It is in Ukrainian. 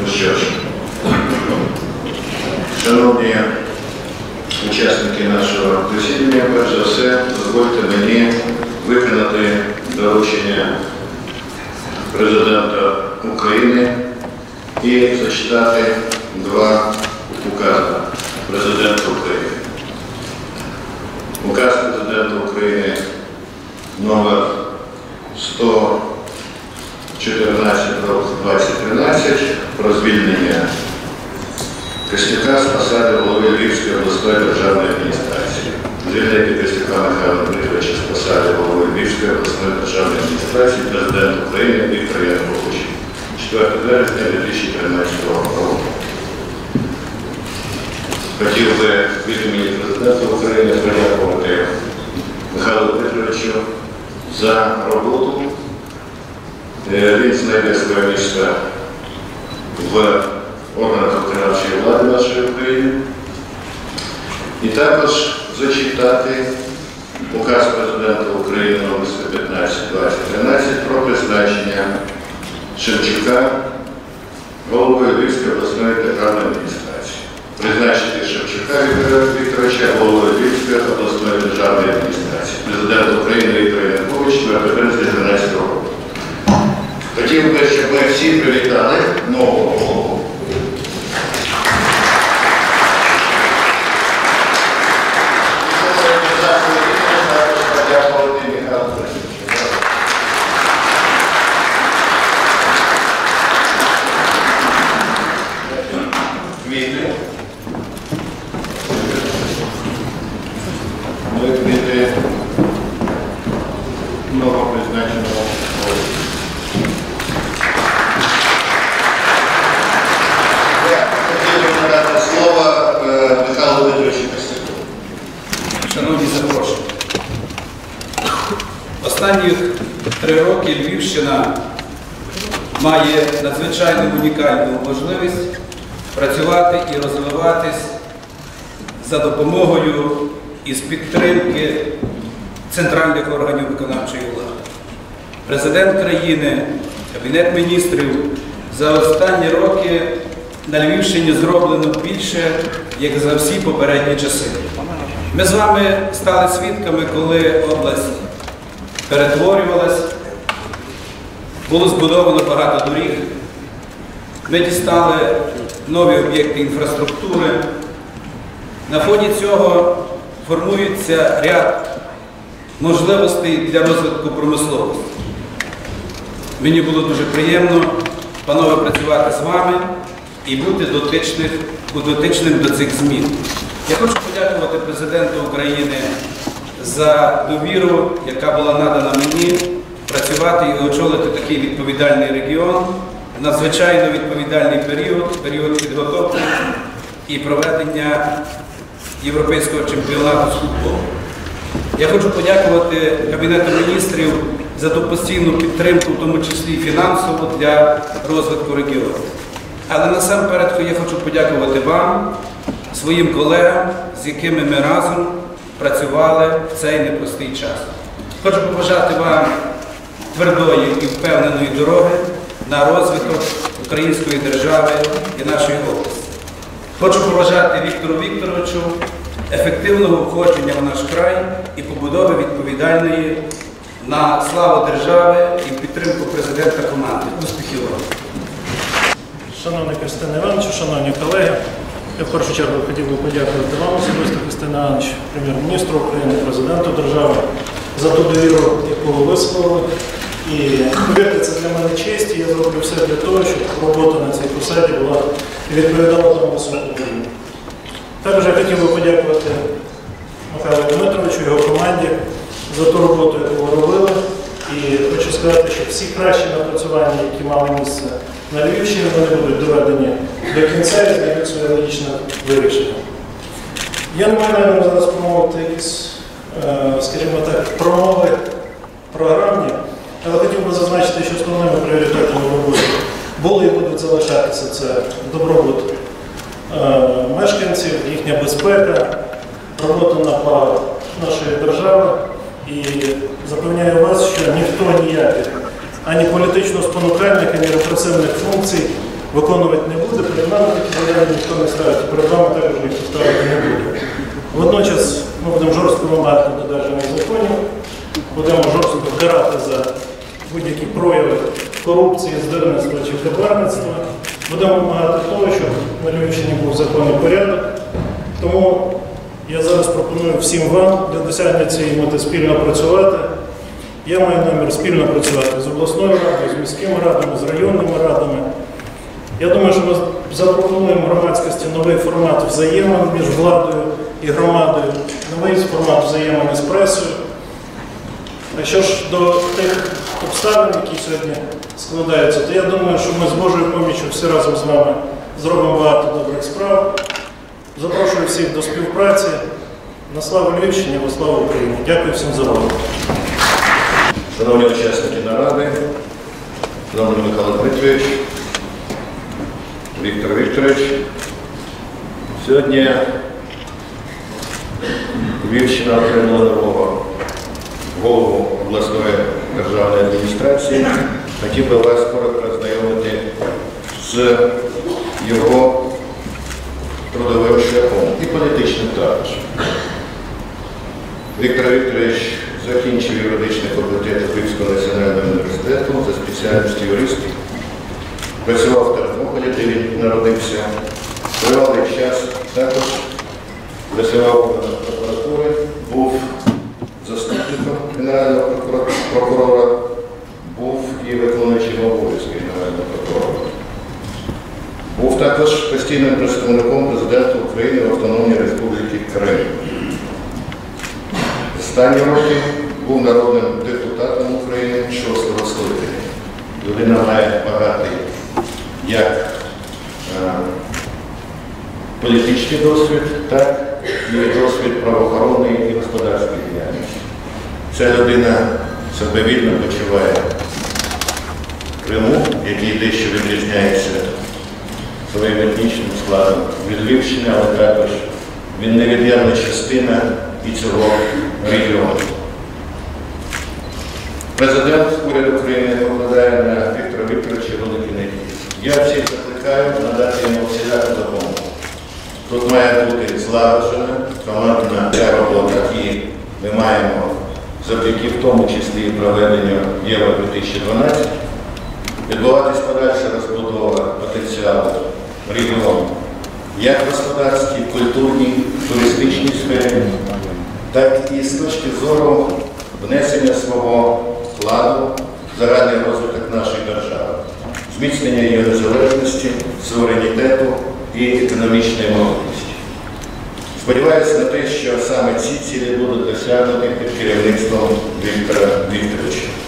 Ну що ж, шановні учасники нашого засідання, перш за все, дозвольте мені виконати доручення президента України і зачитати два укази президента України. Указ президента України номер 114 2013 про звільнення Костюка з посади голови Львівської обласної державної адміністрації. Звільнити Костюка Михайла Дмитровича з посади голови Львівської обласної державної адміністрації президент України Віктор Янукович. 4 березня 2013 року. Хотів би від імені президента України подякувати Михайлу Петровичу за роботу. Він знайде своє місце в органах виконавчої влади нашої України. І також зачитати указ президента України номер 115 2013 про призначення Шевчука головою Львівської обласної державної адміністрації. Призначити Шевчука Віктора Вікторовича головою Львівської обласної державної адміністрації. Президент України Віктор Янукович 4 березня 2012 року. Хотів би, щоб ми всі привітали нового голову. Подякувати Михайлу Борисовичу. Квіти. Ми квіти новопризначеного голови. Я хотів би надати слово е, Михайлу Дмитровичу Костюку. Шановні запрошені, останні три роки Львівщина має надзвичайно унікальну можливість працювати і розвиватись за допомогою і з підтримки центральних органів виконавчої влади. Президент країни, Кабінет міністрів за останні роки на Львівщині зроблено більше, як за всі попередні часи. Ми з вами стали свідками, коли область перетворювалась, було збудовано багато доріг. Ми дістали нові об'єкти інфраструктури. На фоні цього формується ряд можливостей для розвитку промисловості. Мені було дуже приємно, панове, працювати з вами і бути дотичним, до цих змін. Я хочу подякувати президенту України за довіру, яка була надана мені працювати і очолити такий відповідальний регіон надзвичайно відповідальний період, період підготовки і проведення європейського чемпіонату з футболу. Я хочу подякувати Кабінету міністрів за ту постійну підтримку, в тому числі фінансову, для розвитку регіону. Але насамперед я хочу подякувати вам, своїм колегам, з якими ми разом працювали в цей непростий час. Хочу побажати вам твердої і впевненої дороги на розвиток української держави і нашої області. Хочу побажати Віктору Вікторовичу ефективного входження в наш край і побудови відповідальної на славу держави і підтримку президента команди. Успіхів вам! Шановний Костянтин Іванович, шановні колеги, я в першу чергу хотів би подякувати вам особисто, Костянтин Іванович, прем'єр-міністру України, президенту держави за ту довіру, яку ви висловили. І повірте, це для мене честь, і я зроблю все для того, щоб робота на цій посаді була відповідала тому високому рівню. Також я хотів би подякувати Михайлу Дмитровичу, його команді за ту роботу, яку ви робили. І сказати, що всі кращі напрацювання, які мали місце на Львівщині, вони будуть доведені до кінця і знайдуть своє логічне вирішення. Я не маю наміру зараз промовити якісь, е, скажімо так, промови програмні, але хотів би зазначити, що основними пріоритетами роботи були і будуть залишатися це добробут е, мешканців, їхня безпека, робота на благо нашої держави. І запевняю вас, що ніхто ніяких ані політично спонукальних, ані репресивних функцій виконувати не буде, перед нами такі заяви ніхто не ставить, перед вами також ніхто ставити не буде. Водночас ми будемо жорстко вимагати додержання законів, будемо жорстко карати за будь-які прояви корупції, здирництва чи хабарництва. Будемо вимагати того, щоб на Львівщині був законний порядок. Тому я зараз пропоную всім вам для досягнення цієї мети спільно працювати. Я маю намір спільно працювати з обласною радою, з міськими радами, з районними радами. Я думаю, що ми запропонуємо громадськості новий формат взаємин між владою і громадою, новий формат взаємин із пресою. А що ж до тих обставин, які сьогодні складаються, то я думаю, що ми з Божою поміччю всі разом з вами зробимо багато добрих справ. Запрошую всіх до співпраці. На славу Львівщині, во славу Україні. Дякую всім за увагу. Шановні учасники наради, шановний Михайло Дмитрович, Віктор Вікторович, сьогодні Львівщина отримала нового голову обласної державної адміністрації. Хотів би вас коротко ознайомити з його і також. Віктор Вікторович закінчив юридичний факультет Львівського національного університету за спеціальністю юрист. Працював в Тернополі, де він народився. Тривалий час також працював прокуратури, був заступником генерального прокурора, був і виконуючим обов'язки генерального прокурора. Також постійним представником президента України в Автономній Республіці Крим. Останні роки був народним депутатом України шостого скликання. Людина має багатий як е, політичний досвід, так і досвід правоохоронної і господарської діяльності. Ця людина себе вільно почуває в Криму, який дещо відрізняється своїм етнічним складом від Львівщини, але також він невід'ємна частина і цього регіону. Президент уряду України покладає на Віктора Вікторовича великі надії. Я всіх закликаю надати йому всіляку допомогу. Тут має бути злагоджена командна робота, і ми маємо завдяки в тому числі проведенню Євро 2012 відбуватись подальша розбудова потенціалу регіону, як в господарській, культурній, туристичній сфері, так і з точки зору внесення свого вкладу загальний розвиток нашої держави, зміцнення її незалежності, суверенітету і економічної можливості. Сподіваюся на те, що саме ці цілі будуть досягнуті під керівництвом Віктора Вікторовича.